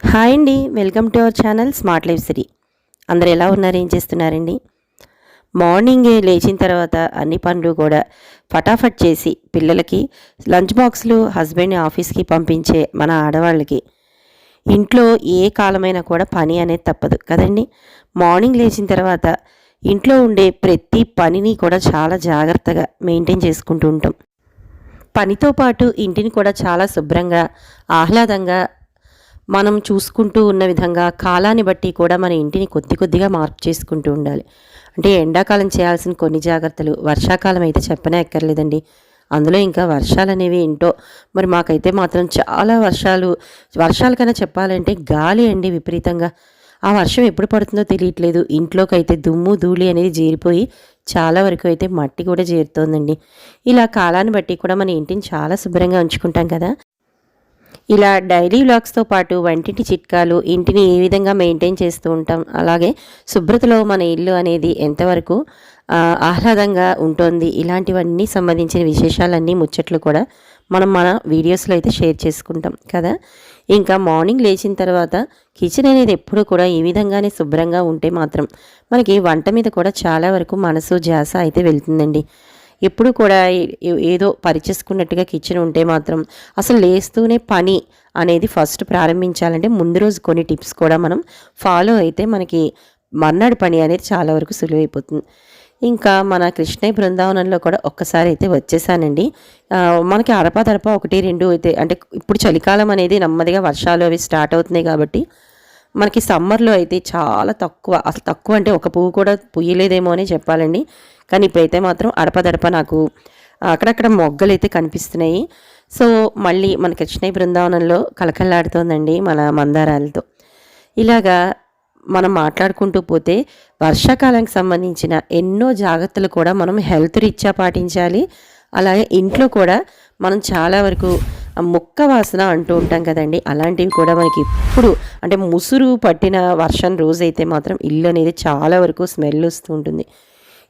Hi అండి. Welcome to our channel smart life సిరీ అందరు ఎలా ఉన్నారు? ఏం చేస్తున్నారండి? మార్నింగే లేచిన తర్వాత అన్ని పనులు కూడా ఫటాఫట్ చేసి పిల్లలకి లంచ్ బాక్స్లు హస్బెండ్ ఆఫీస్కి పంపించే మన ఆడవాళ్ళకి. ఇంట్లో ఏ కాలమైనా కూడా పని అనేది తప్పదు కదండి. మార్నింగ్ లేచిన తర్వాత ఇంట్లో ఉండే ప్రతి పనిని కూడా చాలా జాగ్రత్తగా మెయింటైన్ చేసుకుంటూ ఉంటాం. పనితో పాటు ఇంటిని కూడా చాలా శుభ్రంగా ఆహ్లాదంగా మనం చూసుకుంటూ ఉన్న విధంగా కాలాన్ని బట్టి కూడా మన ఇంటిని కొద్ది కొద్దిగా మార్పు చేసుకుంటూ ఉండాలి. అంటే ఎండాకాలం చేయాల్సిన కొన్ని జాగ్రత్తలు వర్షాకాలం అయితే చెప్పనే ఎక్కర్లేదండి అందులో ఇంకా వర్షాలు అనేవి ఏంటో మరి మాకైతే మాత్రం చాలా వర్షాలు వర్షాల కన్నా చెప్పాలంటే గాలి అండి విపరీతంగా. ఆ వర్షం ఎప్పుడు పడుతుందో తెలియట్లేదు. ఇంట్లోకి అయితే దుమ్ము ధూళి అనేది జీరిపోయి చాలా వరకు అయితే మట్టి కూడా చేరుతోందండి ఇలా కాలాన్ని బట్టి కూడా మన ఇంటిని చాలా శుభ్రంగా ఉంచుకుంటాం కదా. ఇలా డైలీ వ్లాగ్స్తో పాటు వంటింటి చిట్కాలు ఇంటిని ఏ విధంగా మెయింటైన్ చేస్తూ ఉంటాం అలాగే శుభ్రతలో మన ఇల్లు అనేది ఎంతవరకు ఆహ్లాదంగా ఉంటుంది ఇలాంటివన్నీ సంబంధించిన విశేషాలన్నీ ముచ్చట్లు కూడా మనం మన వీడియోస్లో అయితే షేర్ చేసుకుంటాం కదా? ఇంకా మార్నింగ్ లేచిన తర్వాత కిచెన్ అనేది ఎప్పుడు కూడా ఈ విధంగానే శుభ్రంగా ఉంటే మాత్రం మనకి వంట మీద కూడా చాలా వరకు మనసు ధ్యాస అయితే వెళ్తుందండి. ఎప్పుడు కూడా ఏదో పరిచేసుకున్నట్టుగా కిచెన్ ఉంటే మాత్రం అసలు లేస్తూనే పని అనేది ఫస్ట్ ప్రారంభించాలంటే ముందు రోజు కొన్ని టిప్స్ కూడా మనం ఫాలో అయితే మనకి మర్నాడు పని అనేది చాలా వరకు సులువైపోతుంది. ఇంకా మన కృష్ణయ్య బృందావనంలో కూడా ఒక్కసారి అయితే వచ్చేసానండి. మనకి అరపా తరపా ఒకటి రెండు అయితే అంటే ఇప్పుడు చలికాలం అనేది నెమ్మదిగా వర్షాలు అవి స్టార్ట్ అవుతున్నాయి కాబట్టి మనకి సమ్మర్లో అయితే చాలా తక్కువ అసలు తక్కువ అంటే ఒక పువ్వు కూడా పుయ్యలేదేమో అని చెప్పాలండి. కానీ ఇప్పుడైతే మాత్రం అడపదడప నాకు అక్కడక్కడ మొగ్గలు అయితే కనిపిస్తున్నాయి. సో మళ్ళీ మన కృష్ణయ్య బృందావనంలో కలకల్లాడుతోందండి మన మందారాలతో. ఇలాగా మనం మాట్లాడుకుంటూ పోతే వర్షాకాలానికి సంబంధించిన ఎన్నో జాగ్రత్తలు కూడా మనం హెల్త్ రీత్యా పాటించాలి. అలాగే ఇంట్లో కూడా మనం చాలా వరకు ముక్క వాసన అంటూ ఉంటాం కదండి. అలాంటివి కూడా మనకి ఇప్పుడు అంటే ముసురు పట్టిన వర్షం రోజైతే మాత్రం ఇల్లు అనేది చాలా వరకు స్మెల్ వస్తూ ఉంటుంది.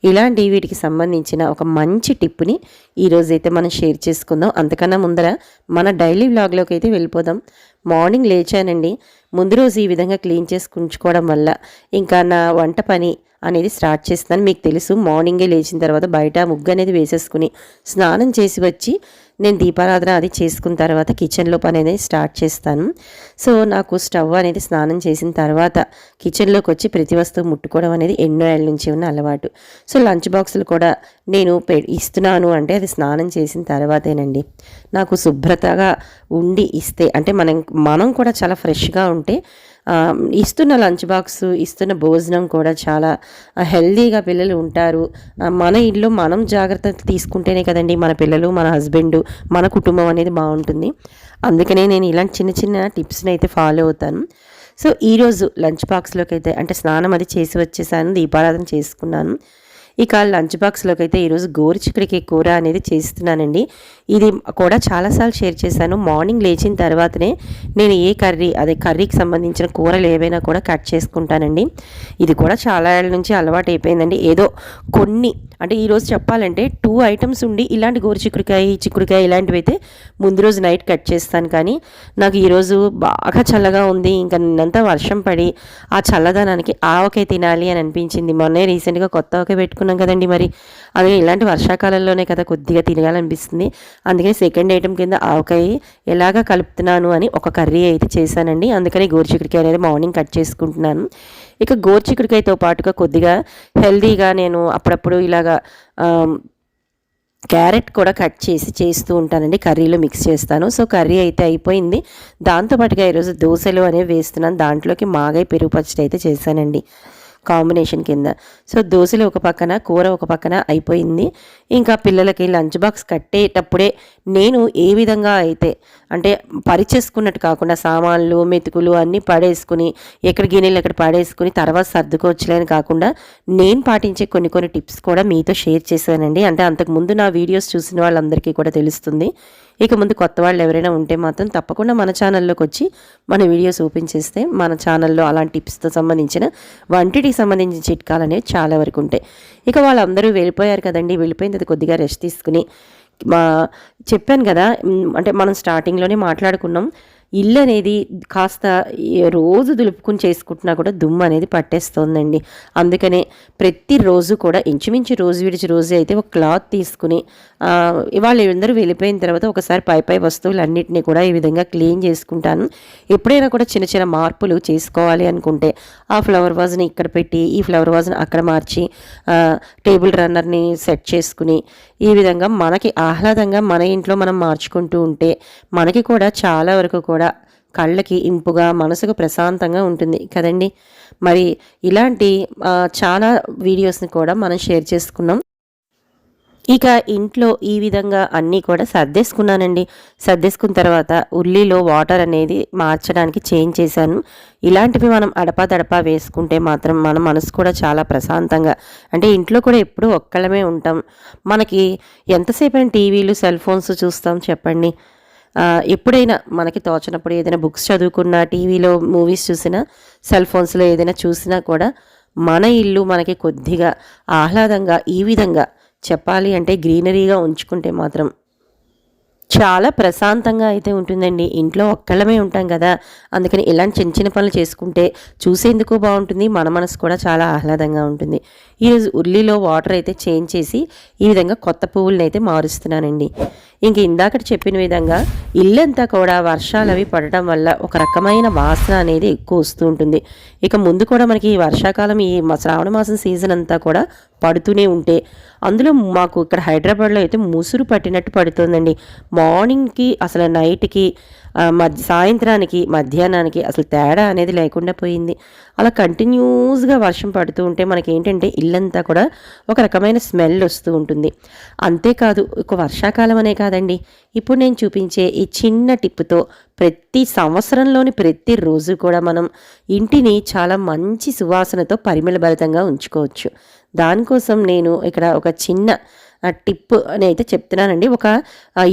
ఇలాంటి వీటికి సంబంధించిన ఒక మంచి టిప్ని ఈరోజైతే మనం షేర్ చేసుకుందాం. అంతకన్నా ముందర మన డైలీ వ్లాగ్లోకి అయితే వెళ్ళిపోదాం. మార్నింగ్ లేచానండి. ముందు రోజు ఈ విధంగా క్లీన్ చేసి ఉంచుకోవడం వల్ల ఇంకా నా వంట పని అనేది స్టార్ట్ చేస్తాను మీకు తెలుసు. మార్నింగే లేచిన తర్వాత బయట ముగ్గు అనేది వేసేసుకుని స్నానం చేసి వచ్చి నేను దీపారాధన అది చేసుకున్న తర్వాత కిచెన్లో పని అనేది స్టార్ట్ చేస్తాను. సో నాకు స్టవ్ అనేది స్నానం చేసిన తర్వాత కిచెన్లోకి వచ్చి ప్రతి వస్తువు ముట్టుకోవడం అనేది ఎన్నో ఏళ్ళ నుంచి ఉన్న అలవాటు. సో లంచ్ బాక్సులు కూడా నేను పె ఇస్తున్నాను అంటే అది స్నానం చేసిన తర్వాతేనండి. నాకు శుభ్రతగా ఉండి ఇస్తే అంటే మనం మనం కూడా చాలా ఫ్రెష్గా ఉంటే ఇస్తున్న లంచ్ బాక్స్ ఇస్తున్న భోజనం కూడా చాలా హెల్దీగా పిల్లలు ఉంటారు. మన ఇల్లు మనం జాగ్రత్త తీసుకుంటేనే కదండి మన పిల్లలు మన హస్బెండ్ మన కుటుంబం అనేది బాగుంటుంది. అందుకనే నేను ఇలాంటి చిన్న చిన్న టిప్స్ని అయితే ఫాలో అవుతాను. సో ఈరోజు లంచ్ బాక్స్లోకి అయితే అంటే స్నానం అది చేసి వచ్చేసాను దీపారాధన చేసుకున్నాను. ఇక లంచ్ బాక్స్లోకి అయితే ఈరోజు గోరు చిక్కుడికి కూర అనేది చేస్తున్నానండి. ఇది కూడా చాలాసార్లు షేర్ చేశాను. మార్నింగ్ లేచిన తర్వాతనే నేను ఏ కర్రీ అదే కర్రీకి సంబంధించిన కూరలు ఏవైనా కూడా కట్ చేసుకుంటానండి. ఇది కూడా చాలా ఏళ్ళ నుంచి అలవాటు అయిపోయిందండి. ఏదో కొన్ని అంటే ఈరోజు చెప్పాలంటే టూ ఐటమ్స్ ఉండి ఇలాంటి గోరు చిక్కుడుకాయ చిక్కుడుకాయ ఇలాంటివి అయితే ముందు రోజు నైట్ కట్ చేస్తాను. కానీ నాకు ఈరోజు బాగా చల్లగా ఉంది. ఇంకా నిన్నంతా వర్షం పడి ఆ చల్లదనానికి ఆవకాయ తినాలి అని అనిపించింది. మొన్నే రీసెంట్గా కొత్త ఆవకాయ పెట్టుకున్నాం కదండి మరి. అలాగే ఇలాంటి వర్షాకాలంలోనే కదా కొద్దిగా తినగాలనిపిస్తుంది అందుకని సెకండ్ ఐటెం కింద ఆవకాయ ఎలాగా కలుపుతున్నాను అని ఒక కర్రీ అయితే చేశానండి. అందుకని గోరుచిక్కుడికాయ అనేది మార్నింగ్ కట్ చేసుకుంటున్నాను. ఇక గోరుచిక్కుడికాయతో పాటుగా కొద్దిగా హెల్దీగా నేను అప్పుడప్పుడు ఇలాగా క్యారెట్ కూడా కట్ చేసి చేస్తూ ఉంటానండి. కర్రీలో మిక్స్ చేస్తాను. సో కర్రీ అయితే అయిపోయింది. దాంతోపాటుగా ఈరోజు దోశలు అనేవి వేస్తున్నాను. దాంట్లోకి మాగాయ పెరుగు పచ్చడి అయితే చేశానండి. కాంబినేషన్ కింద. సో దోశలు ఒక పక్కన కూర ఒక పక్కన అయిపోయింది. ఇంకా పిల్లలకి లంచ్ బాక్స్ కట్టేటప్పుడే నేను ఏ విధంగా అయితే అంటే పరిచేసుకున్నట్టు కాకుండా సామాన్లు మెతుకులు అన్నీ పడేసుకుని ఎక్కడ గిన్నెలు ఎక్కడ పడేసుకుని తర్వాత సర్దుకోవచ్చులేని కాకుండా నేను పాటించే కొన్ని కొన్ని టిప్స్ కూడా మీతో షేర్ చేశానండి. అంటే అంతకుముందు నా వీడియోస్ చూసిన వాళ్ళందరికీ కూడా తెలుస్తుంది. ఇక ముందు కొత్త వాళ్ళు ఎవరైనా ఉంటే మాత్రం తప్పకుండా మన ఛానల్లోకి వచ్చి మన వీడియోస్ ఓపెన్ చేస్తే మన ఛానల్లో అలాంటి టిప్స్తో సంబంధించిన వంటికి సంబంధించిన చిట్కాలు అనేవి చాలా వరకు ఉంటాయి. ఇక వాళ్ళందరూ వెళ్ళిపోయారు కదండి. వెళ్ళిపోయిన తర్వాత కొద్దిగా రెస్ట్ తీసుకుని చెప్పాను కదా అంటే మనం స్టార్టింగ్లోనే మాట్లాడుకున్నాం. ఇల్లు అనేది కాస్త రోజు దులుపుకుని చేసుకుంటున్నా కూడా దుమ్ము అనేది పట్టేస్తోందండి. అందుకనే ప్రతిరోజు కూడా ఇంచుమించు రోజు విడిచి రోజు అయితే ఒక క్లాత్ తీసుకుని ఆ, ఇవాళ అందరూ వెళ్ళిపోయిన తర్వాత ఒకసారి పై పై వస్తువులన్నింటినీ కూడా ఈ విధంగా క్లీన్ చేసుకుంటాను. ఎప్పుడైనా కూడా చిన్న చిన్న మార్పులు చేసుకోవాలి అనుకుంటే ఆ ఫ్లవర్ వాజ్ని ఇక్కడ పెట్టి ఈ ఫ్లవర్ వాజ్ని అక్కడ మార్చి టేబుల్ రన్నర్ని సెట్ చేసుకుని ఈ విధంగా మనకి ఆహ్లాదంగా మన ఇంట్లో మనం మార్చుకుంటూ ఉంటే మనకి కూడా చాలా వరకు కూడా కళ్ళకి ఇంపుగా మనసుకు ప్రశాంతంగా ఉంటుంది కదండి. మరి ఇలాంటి చాలా వీడియోస్ని కూడా మనం షేర్ చేసుకున్నాం. ఇక ఇంట్లో ఈ విధంగా అన్నీ కూడా సర్దేసుకున్నానండి. సర్దేసుకున్న తర్వాత ఉల్లిలో వాటర్ అనేది మార్చడానికి చేంజ్ చేశాను. ఇలాంటివి మనం అడపాదడపా వేసుకుంటే మాత్రం మన మనసు కూడా చాలా ప్రశాంతంగా అంటే ఇంట్లో కూడా ఎప్పుడూ ఒక్కళ్ళమే ఉంటాం. మనకి ఎంతసేపు టీవీలు సెల్ ఫోన్స్ చూస్తాం చెప్పండి. ఎప్పుడైనా మనకి తోచినప్పుడు ఏదైనా బుక్స్ చదువుకున్నా టీవీలో మూవీస్ చూసినా సెల్ ఫోన్స్లో ఏదైనా చూసినా కూడా మన ఇల్లు మనకి కొద్దిగా ఆహ్లాదంగా ఈ విధంగా చెప్పాలి అంటే గ్రీనరీగా ఉంచుకుంటే మాత్రం చాలా ప్రశాంతంగా అయితే ఉంటుందండి. ఇంట్లో ఒక్కళ్ళమే ఉంటాం కదా. అందుకని ఇలాంటి చిన్న చిన్న పనులు చేసుకుంటే చూసేందుకు బాగుంటుంది. మన మనసు కూడా చాలా ఆహ్లాదంగా ఉంటుంది. ఈరోజు ఉల్లిలో వాటర్ అయితే చేంజ్ చేసి ఈ విధంగా కొత్త పువ్వులను అయితే మారుస్తున్నానండి. ఇంక ఇందాకటి చెప్పిన విధంగా ఇల్లంతా కూడా వర్షాలు అవి పడటం వల్ల ఒక రకమైన వాసన అనేది ఎక్కువ వస్తూ ఉంటుంది. ఇక ముందు కూడా మనకి ఈ వర్షాకాలం ఈ శ్రావణ మాసం సీజన్ అంతా కూడా పడుతూనే ఉంటే అందులో మాకు ఇక్కడ హైదరాబాద్లో అయితే ముసురు పట్టినట్టు పడుతుందండి. మార్నింగ్కి అసలు నైట్కి మధ్య సాయంత్రానికి మధ్యాహ్నానికి అసలు తేడా అనేది లేకుండా పోయింది. అలా కంటిన్యూస్గా వర్షం పడుతూ ఉంటే మనకి ఏంటంటే ఇల్లంతా కూడా ఒక రకమైన స్మెల్ వస్తూ ఉంటుంది. అంతేకాదు ఒక వర్షాకాలం అనే కాదండి. ఇప్పుడు నేను చూపించే ఈ చిన్న టిప్పుతో ప్రతి సంవత్సరంలోని ప్రతి రోజు కూడా మనం ఇంటిని చాలా మంచి సువాసనతో పరిమళభరితంగా ఉంచుకోవచ్చు. దానికోసం నేను ఇక్కడ ఒక చిన్న టిప్ అని అయితే చెప్తున్నానండి. ఒక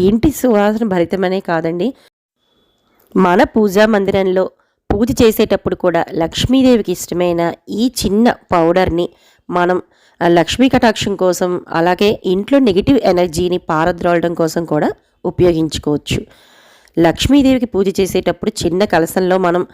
ఇంటి సువాసన భరితమనే కాదండి. మన పూజా మందిరంలో పూజ చేసేటప్పుడు కూడా లక్ష్మీదేవికి ఇష్టమైన ఈ చిన్న పౌడర్ని మనం లక్ష్మీ కటాక్షం కోసం అలాగే ఇంట్లో నెగిటివ్ ఎనర్జీని పారద్రోలడం కోసం కూడా ఉపయోగించుకోవచ్చు. లక్ష్మీదేవికి పూజ చేసేటప్పుడు చిన్న కలసంలో మనం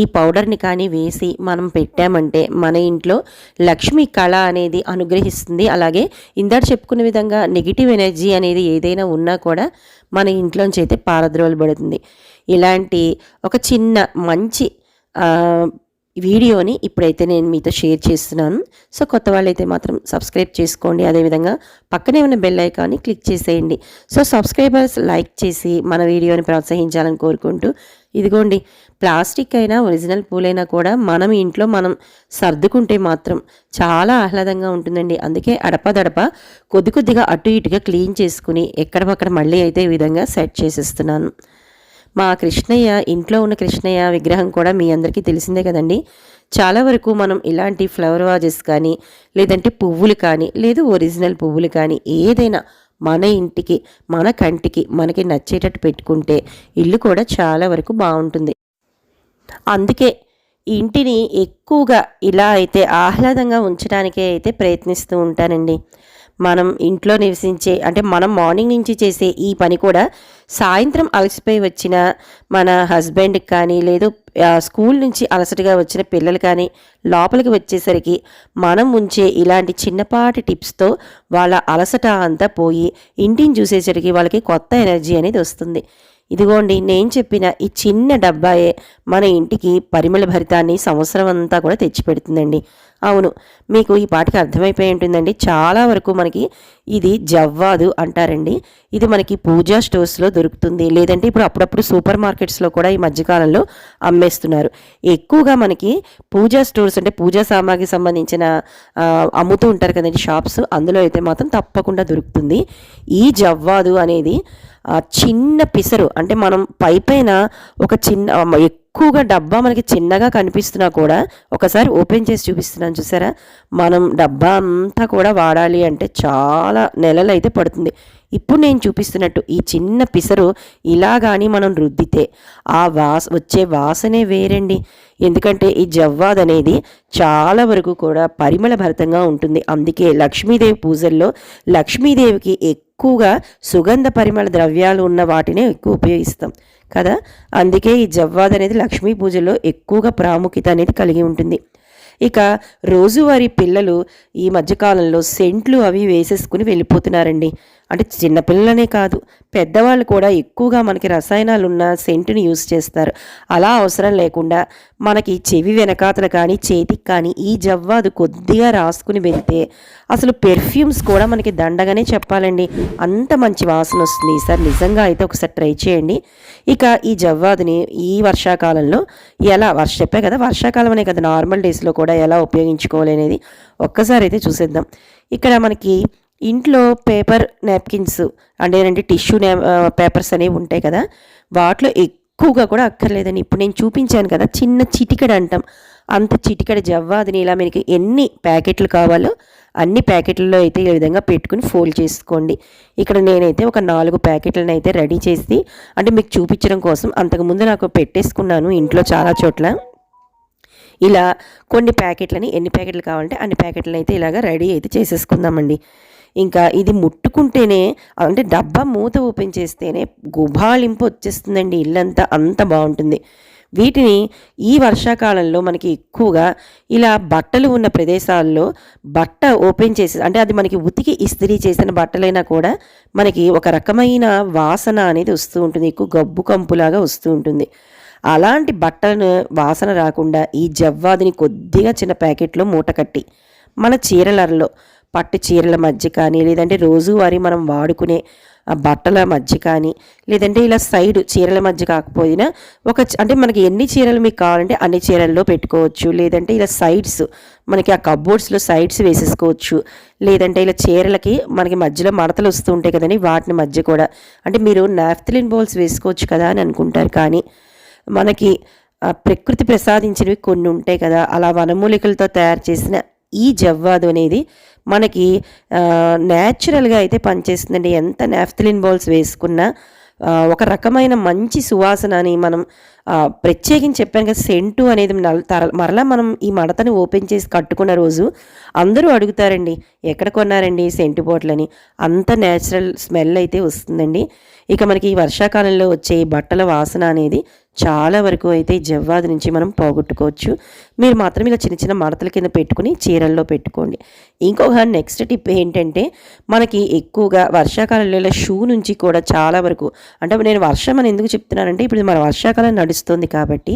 ఈ పౌడర్ని కానీ వేసి మనం పెట్టామంటే మన ఇంట్లో లక్ష్మి కళ అనేది అనుగ్రహిస్తుంది. అలాగే ఇందాక చెప్పుకున్న విధంగా నెగిటివ్ ఎనర్జీ అనేది ఏదైనా ఉన్నా కూడా మన ఇంట్లోంచి అయితే పారద్రోలబడుతుంది. ఇలాంటి ఒక చిన్న మంచి వీడియోని ఇప్పుడైతే నేను మీతో షేర్ చేస్తున్నాను. సో కొత్త వాళ్ళైతే మాత్రం సబ్స్క్రైబ్ చేసుకోండి. అదేవిధంగా పక్కనే ఉన్న బెల్ ఐకాన్ని క్లిక్ చేసేయండి. సో సబ్స్క్రైబర్స్ లైక్ చేసి మన వీడియోని ప్రోత్సహించాలని కోరుకుంటూ ఇదిగోండి ప్లాస్టిక్ అయినా ఒరిజినల్ పూలైనా కూడా మనం ఇంట్లో మనం సర్దుకుంటే మాత్రం చాలా ఆహ్లాదంగా ఉంటుందండి. అందుకే అడపదడప కొద్ది కొద్దిగా అటు ఇటుగా క్లీన్ చేసుకుని ఎక్కడపక్కడ మళ్ళీ అయితే ఈ విధంగా సెట్ చేసేస్తున్నాను. మా కృష్ణయ్య ఇంట్లో ఉన్న కృష్ణయ్య విగ్రహం కూడా మీ అందరికీ తెలిసిందే కదండి. చాలా వరకు మనం ఇలాంటి ఫ్లవర్ వాజెస్ కానీ లేదంటే పువ్వులు కానీ లేదు ఒరిజినల్ పువ్వులు కానీ ఏదైనా మన ఇంటికి మన కంటికి మనకి నచ్చేటట్టు పెట్టుకుంటే ఇల్లు కూడా చాలా వరకు బాగుంటుంది. అందుకే ఇంటిని ఎక్కువగా ఇలా అయితే ఆహ్లాదంగా ఉంచడానికే అయితే ప్రయత్నిస్తూ ఉంటానండి. మనం ఇంట్లో నివసించే అంటే మనం మార్నింగ్ నుంచి చేసే ఈ పని కూడా సాయంత్రం అలసిపోయి వచ్చిన మన హస్బెండ్కి కానీ లేదు స్కూల్ నుంచి అలసటగా వచ్చిన పిల్లలు కానీ లోపలికి వచ్చేసరికి మనం ఉంచే ఇలాంటి చిన్నపాటి టిప్స్తో వాళ్ళ అలసట అంతా పోయి ఇంటిని చూసేసరికి వాళ్ళకి కొత్త ఎనర్జీ అనేది వస్తుంది. ఇదిగోండి నేను చెప్పిన ఈ చిన్న డబ్బాయే మన ఇంటికి పరిమళ భరితాన్ని సంవత్సరం అంతా కూడా తెచ్చిపెడుతుందండి. అవును. మీకు ఈ పాటికి అర్థమైపోయి ఉంటుందండి. చాలా వరకు మనకి ఇది జవ్వాదు అంటారండి. ఇది మనకి పూజా స్టోర్స్లో దొరుకుతుంది. లేదంటే ఇప్పుడు అప్పుడప్పుడు సూపర్ మార్కెట్స్లో కూడా ఈ మధ్యకాలంలో అమ్మేస్తున్నారు. ఎక్కువగా మనకి పూజా స్టోర్స్ అంటే పూజా సామాగ్రికి సంబంధించిన అమ్ముతూ ఉంటారు కదండి షాప్స్. అందులో అయితే మాత్రం తప్పకుండా దొరుకుతుంది. ఈ జవ్వాదు అనేది చిన్న పిసరు అంటే మనం పై పైన ఒక చిన్న ఎక్కువగా డబ్బా మనకి చిన్నగా కనిపిస్తున్నా కూడా ఒకసారి ఓపెన్ చేసి చూపిస్తున్నాను చూసారా? మనం డబ్బా అంతా కూడా వాడాలి అంటే చాలా నెలలు అయితే పడుతుంది. ఇప్పుడు నేను చూపిస్తున్నట్టు ఈ చిన్న పిసరు ఇలా కానీ మనం రుద్దితే ఆ వాస వచ్చే వాసనే వేరండి. ఎందుకంటే ఈ జవ్వాద్ అనేది చాలా వరకు కూడా పరిమళ భరితంగా ఉంటుంది. అందుకే లక్ష్మీదేవి పూజల్లో లక్ష్మీదేవికి ఎక్కువగా సుగంధ పరిమళ ద్రవ్యాలు ఉన్న వాటినే ఎక్కువ ఉపయోగిస్తాం. కదా? అందుకే ఈ జవ్వాద్ అనేది లక్ష్మీ పూజలో ఎక్కువగా ప్రాముఖ్యత అనేది కలిగి ఉంటుంది. ఇక రోజువారీ పిల్లలు ఈ మధ్యకాలంలో సెంట్లు అవి వేసేసుకుని వెళ్ళిపోతున్నారండి. అంటే చిన్నపిల్లలనే కాదు పెద్దవాళ్ళు కూడా ఎక్కువగా మనకి రసాయనాలు ఉన్న సెంటుని యూస్ చేస్తారు. అలా అవసరం లేకుండా మనకి చెవి వెనకాతలు కానీ చేతికి కానీ ఈ జవ్వాదు కొద్దిగా రాసుకుని వెళ్తే అసలు పెర్ఫ్యూమ్స్ కూడా మనకి దండగానే చెప్పాలండి. అంత మంచి వాసన వస్తుంది ఈసారి. నిజంగా అయితే ఒకసారి ట్రై చేయండి. ఇక ఈ జవ్వాదుని ఈ వర్షాకాలంలో ఎలా వర్ష చెప్పే కదా వర్షాకాలం అనే కదా నార్మల్ డేస్లో కూడా ఎలా ఉపయోగించుకోవాలి అనేది ఒక్కసారి అయితే చూసేద్దాం. ఇక్కడ మనకి ఇంట్లో పేపర్ నాప్కిన్స్ అంటే ఏంటంటే టిష్యూ నే పేపర్స్ అనేవి ఉంటాయి కదా వాటిలో ఎక్కువగా కూడా అక్కర్లేదని ఇప్పుడు నేను చూపించాను కదా చిన్న చిటికెడ అంటాం. అంత చిటికడ జవ్వాదిని ఇలా మీకు ఎన్ని ప్యాకెట్లు కావాలో అన్ని ప్యాకెట్లలో అయితే ఈ విధంగా పెట్టుకుని ఫోల్డ్ చేసుకోండి. ఇక్కడ నేనైతే ఒక నాలుగు ప్యాకెట్లను అయితే రెడీ చేసి అంటే మీకు చూపించడం కోసం అంతకుముందు నాకు పెట్టేసుకున్నాను ఇంట్లో చాలా చోట్ల. ఇలా కొన్ని ప్యాకెట్లని ఎన్ని ప్యాకెట్లు కావాలంటే అన్ని ప్యాకెట్లను అయితే ఇలాగ రెడీ అయితే చేసేసుకుందామండి. ఇంకా ఇది ముట్టుకుంటేనే అంటే డబ్బా మూత ఓపెన్ చేస్తేనే గుబాళింపు వచ్చేస్తుందండి ఇల్లంతా అంత బాగుంటుంది. వీటిని ఈ వర్షాకాలంలో మనకి ఎక్కువగా ఇలా బట్టలు ఉన్న ప్రదేశాల్లో బట్ట ఓపెన్ చేసి అంటే అది మనకి ఉతికి ఇస్త్రీ చేసిన బట్టలైనా కూడా మనకి ఒక రకమైన వాసన అనేది వస్తూ ఉంటుంది ఎక్కువ గబ్బు కంపులాగా వస్తూ ఉంటుంది. అలాంటి బట్టలను వాసన రాకుండా ఈ జవ్వాదిని కొద్దిగా చిన్న ప్యాకెట్లో మూట కట్టి మన చీరలరలో పట్టు చీరల మధ్య కానీ లేదంటే రోజువారీ మనం వాడుకునే ఆ బట్టల మధ్య కానీ లేదంటే ఇలా సైడ్ చీరల మధ్య కాకపోయినా ఒక అంటే మనకి ఎన్ని చీరలు మీకు కావాలంటే అన్ని చీరల్లో పెట్టుకోవచ్చు. లేదంటే ఇలా సైడ్స్ మనకి ఆ కబోర్డ్స్లో సైడ్స్ వేసేసుకోవచ్చు. లేదంటే ఇలా చీరలకి మనకి మధ్యలో మడతలు వస్తూ ఉంటాయి కదండి వాటిని మధ్య కూడా. అంటే మీరు నాఫ్తలిన్ బౌల్స్ వేసుకోవచ్చు కదా అని అనుకుంటారు కానీ మనకి ప్రకృతి ప్రసాదించినవి కొన్ని ఉంటాయి కదా అలా వనమూలికలతో తయారు చేసిన ఈ జవ్వాదు అనేది మనకి న్యాచురల్గా అయితే పనిచేస్తుందండి. ఎంత నాఫ్తలిన్ బాల్స్ వేసుకున్నా ఒక రకమైన మంచి సువాసనని మనం ప్రత్యేకించి చెప్పాను కదా సెంటు అనేది తర- మరలా మనం ఈ మడతని ఓపెన్ చేసి కట్టుకున్న రోజు అందరూ అడుగుతారండి ఎక్కడ కొన్నారండి సెంటు బోట్లని? అంత నేచురల్ స్మెల్ అయితే వస్తుందండి. ఇక మనకి ఈ వర్షాకాలంలో వచ్చే ఈ బట్టల వాసన అనేది చాలా వరకు అయితే జవ్వాది నుంచి మనం పోగొట్టుకోవచ్చు. మీరు మాత్రం ఇలా చిన్న చిన్న మడతల కింద పెట్టుకుని చీరల్లో పెట్టుకోండి. ఇంకొక నెక్స్ట్ టిప్ ఏంటంటే మనకి ఎక్కువగా వర్షాకాలంలో ఇలా షూ నుంచి కూడా చాలా వరకు అంటే నేను వర్షం అని ఎందుకు చెప్తున్నానంటే ఇప్పుడు మన వర్షాకాలం నడుస్తుంది కాబట్టి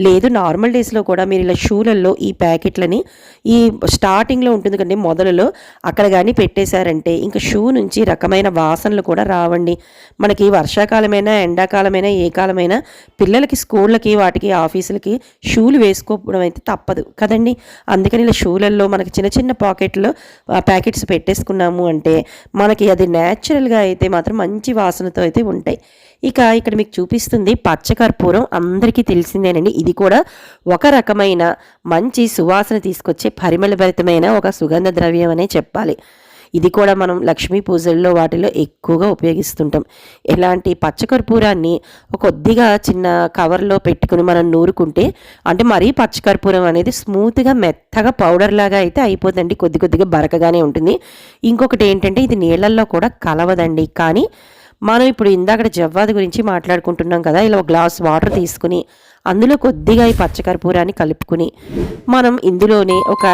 లేదు నార్మల్ డేస్లో కూడా మీరు ఇలా షూలలో ఈ ప్యాకెట్లని ఈ స్టార్టింగ్లో ఉంటుంది కండి మొదలలో అక్కడ కానీ పెట్టేశారంటే ఇంకా షూ నుంచి రకమైన వాసనలు కూడా రావండి. మనకి వర్షాకాలమైనా ఎండాకాలమైనా ఏ కాలమైనా పిల్లలకి స్కూళ్ళకి వాటికి ఆఫీసులకి షూలు వేసుకోవడం అయితే తప్పదు కదండి. అందుకని ఇలా షూలల్లో మనకి చిన్న చిన్న పాకెట్లో ప్యాకెట్స్ పెట్టేసుకున్నాము అంటే మనకి అది న్యాచురల్గా అయితే మాత్రం మంచి వాసనతో అయితే ఉంటాయి. ఇక ఇక్కడ మీకు చూపిస్తుంది పచ్చకర్పూరం అందరికీ తెలిసిందేనండి. ఇది కూడా ఒక రకమైన మంచి సువాసన తీసుకొచ్చే పరిమళభరితమైన ఒక సుగంధ ద్రవ్యం అనే చెప్పాలి. ఇది కూడా మనం లక్ష్మీ పూజల్లో వాటిలో ఎక్కువగా ఉపయోగిస్తుంటాం. ఎలాంటి పచ్చకర్పూరాన్ని ఒక కొద్దిగా చిన్న కవర్లో పెట్టుకుని మనం నూరుకుంటే అంటే మరీ పచ్చకర్పూరం అనేది స్మూత్గా మెత్తగా పౌడర్ లాగా అయితే అయిపోతుందండి. కొద్ది కొద్దిగా బరకగానే ఉంటుంది. ఇంకొకటి ఏంటంటే ఇది నీళ్ళల్లో కూడా కలవదండి. కానీ మనం ఇప్పుడు ఇందాక జవ్వాది గురించి మాట్లాడుకుంటున్నాం కదా ఇలా ఒక గ్లాస్ వాటర్ తీసుకుని అందులో కొద్దిగా ఈ పచ్చకర్పూరాన్ని కలుపుకుని మనం ఇందులోనే ఒక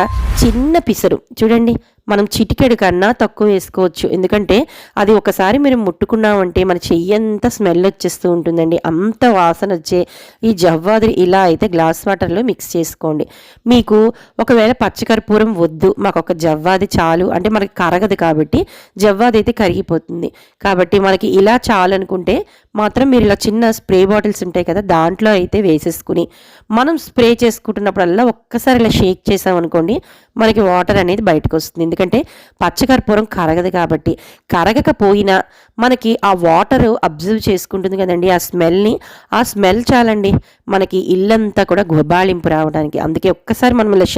చిన్న పిసరు చూడండి మనం చిటికెడు కన్నా తక్కువ వేసుకోవచ్చు. ఎందుకంటే అది ఒకసారి మీరు ముట్టుకున్నామంటే మన చెయ్యి అంత స్మెల్ వచ్చేస్తూ ఉంటుందండి. అంత వాసన వచ్చే ఈ జవ్వాది ఇలా అయితే గ్లాస్ వాటర్లో మిక్స్ చేసుకోండి. మీకు ఒకవేళ పచ్చకర్పూరం వద్దు మాకు ఒక జవ్వాది చాలు అంటే మనకి కరగదు కాబట్టి జవ్వాది అయితే కరిగిపోతుంది. కాబట్టి మనకి ఇలా చాలు అనుకుంటే మాత్రం మీరు ఇలా చిన్న స్ప్రే బాటిల్స్ ఉంటాయి కదా దాంట్లో అయితే వేసేసుకుని మనం స్ప్రే చేసుకుంటున్నప్పుడల్లా ఒక్కసారి ఇలా షేక్ చేసామనుకోండి మనకి వాటర్ అనేది బయటకు వస్తుంది ఎందుకంటే పచ్చకర్పూరం కరగదు కాబట్టి. కరగకపోయినా మనకి ఆ వాటర్ అబ్జర్వ్ చేసుకుంటుంది కదండి. ఆ స్మెల్ని ఆ స్మెల్ చాలండి. మనకి ఇల్లంతా కూడా గుబాళింపు రావడానికి. అందుకే ఒక్కసారి మనం ఇలా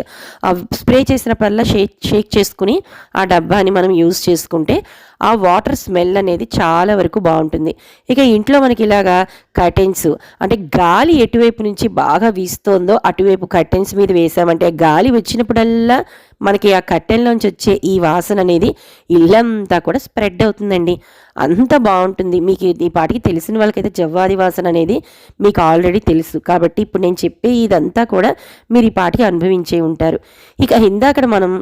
స్ప్రే చేసినప్పుడల్లా షేక్ షేక్ చేసుకుని ఆ డబ్బాని మనం యూజ్ చేసుకుంటే ఆ వాటర్ స్మెల్ అనేది చాలా వరకు బాగుంటుంది. ఇక ఇంట్లో మనకి ఇలాగా కర్టెన్స్ అంటే గాలి ఎటువైపు నుంచి బాగా వీస్తోందో అటువైపు కర్టెన్స్ మీద వేసామంటే గాలి వచ్చినప్పుడల్లా మనకి ఆ కట్టెల్లోంచి వచ్చే ఈ వాసన అనేది ఇల్లంతా కూడా స్ప్రెడ్ అవుతుందండి. అంత బాగుంటుంది. మీకు ఈ పాటికి తెలిసిన వాళ్ళకైతే జవ్వాది వాసన అనేది మీకు ఆల్రెడీ తెలుసు. కాబట్టి ఇప్పుడు నేను చెప్పే ఇదంతా కూడా మీరు ఈ పాటికి అనుభవించే ఉంటారు. ఇక ఇందాక మనం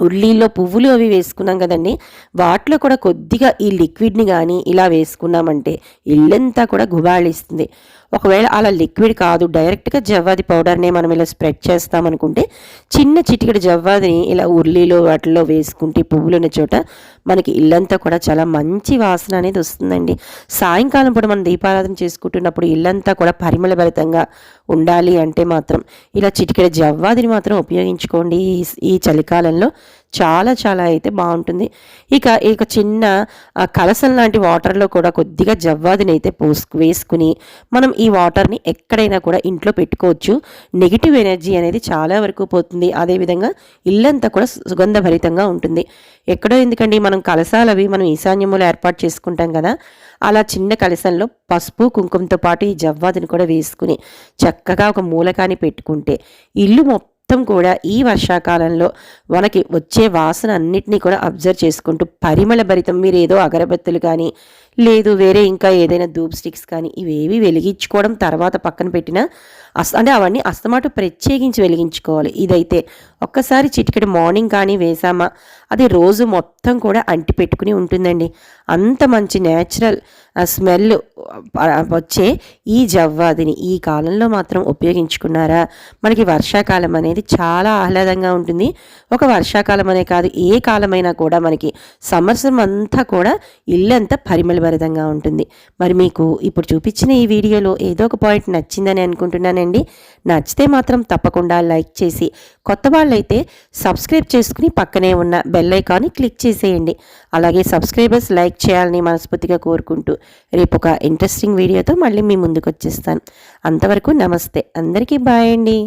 ఉల్లిలో పువ్వులు అవి వేసుకున్నాం కదండి. వాటిలో కూడా కొద్దిగా ఈ లిక్విడ్ని కానీ ఇలా వేసుకున్నామంటే ఇల్లంతా కూడా గుబాళిస్తుంది. ఒకవేళ అలా లిక్విడ్ కాదు డైరెక్ట్గా జవ్వాది పౌడర్నే మనం ఇలా స్ప్రెడ్ చేస్తామనుకుంటే చిన్న చిటికెడు జవ్వాదిని ఇలా ఉర్లీలో వాటిలో వేసుకుంటే పువ్వులు ఉన్న చోట మనకి ఇల్లంతా కూడా చాలా మంచి వాసన అనేది వస్తుందండి. సాయంకాలం పూట మనం దీపారాధన చేసుకుంటున్నప్పుడు ఇల్లంతా కూడా పరిమళభరితంగా ఉండాలి అంటే మాత్రం ఇలా చిటికెడు జవ్వాదిని మాత్రం ఉపయోగించుకోండి ఈ చలికాలంలో. చాలా చాలా అయితే బాగుంటుంది. ఇక ఇక చిన్న కలసం లాంటి వాటర్లో కూడా కొద్దిగా జవ్వాదిని అయితే పోసుకు వేసుకుని మనం ఈ వాటర్ని ఎక్కడైనా కూడా ఇంట్లో పెట్టుకోవచ్చు. నెగిటివ్ ఎనర్జీ అనేది చాలా వరకు పోతుంది. అదేవిధంగా ఇల్లంతా కూడా సుగంధభరితంగా ఉంటుంది. ఎక్కడో ఎందుకండి మనం కలసాలు అవి మనం ఈశాన్యములు ఏర్పాటు చేసుకుంటాం కదా అలా చిన్న కలసంలో పసుపు కుంకుమతో పాటు ఈ జవ్వాదిని కూడా వేసుకుని చక్కగా ఒక మూలకాన్ని పెట్టుకుంటే ఇల్లు మొత్తం మొత్తం కూడా ఈ వర్షాకాలంలో మనకి వచ్చే వాసన అన్నిటినీ కూడా అబ్జర్వ్ చేసుకుంటూ పరిమళ భరితం మీరు ఏదో అగరబత్తులు కానీ లేదు వేరే ఇంకా ఏదైనా ధూప్ స్టిక్స్ కానీ ఇవేవి వెలిగించుకోవడం తర్వాత పక్కన పెట్టిన అస్ అంటే అవన్నీ అస్తమాటు ప్రత్యేకించి వెలిగించుకోవాలి. ఇదైతే ఒక్కసారి చిటికెడు మార్నింగ్ కానీ వేసామా అది రోజు మొత్తం కూడా అంటి పెట్టుకుని ఉంటుందండి. అంత మంచి న్యాచురల్ స్మెల్ వచ్చే ఈ జవ్వాదిని ఈ కాలంలో మాత్రం ఉపయోగించుకున్నారా? మనకి వర్షాకాలం అనేది చాలా ఆహ్లాదంగా ఉంటుంది. ఒక వర్షాకాలం అనే కాదు ఏ కాలమైనా కూడా మనకి సంవత్సరం అంతా కూడా ఇల్లంతా పరిమళభరితంగా ఉంటుంది. మరి మీకు ఇప్పుడు చూపించిన ఈ వీడియోలో ఏదో ఒక పాయింట్ నచ్చిందని అనుకుంటున్నానండి. నచ్చితే మాత్రం తప్పకుండా లైక్ చేసి కొత్త వాళ్ళైతే సబ్స్క్రైబ్ చేసుకుని పక్కనే ఉన్న బెల్ ఐకాన్ని క్లిక్ చేసేయండి. అలాగే సబ్స్క్రైబర్స్ లైక్ చేయాలని మనస్ఫూర్తిగా కోరుకుంటూ రేపు ఒక ఇంట్రెస్టింగ్ వీడియోతో మళ్ళీ మీ ముందుకు వచ్చేస్తాను అంతవరకు నమస్తే. అందరికీ బాయ్ అండి.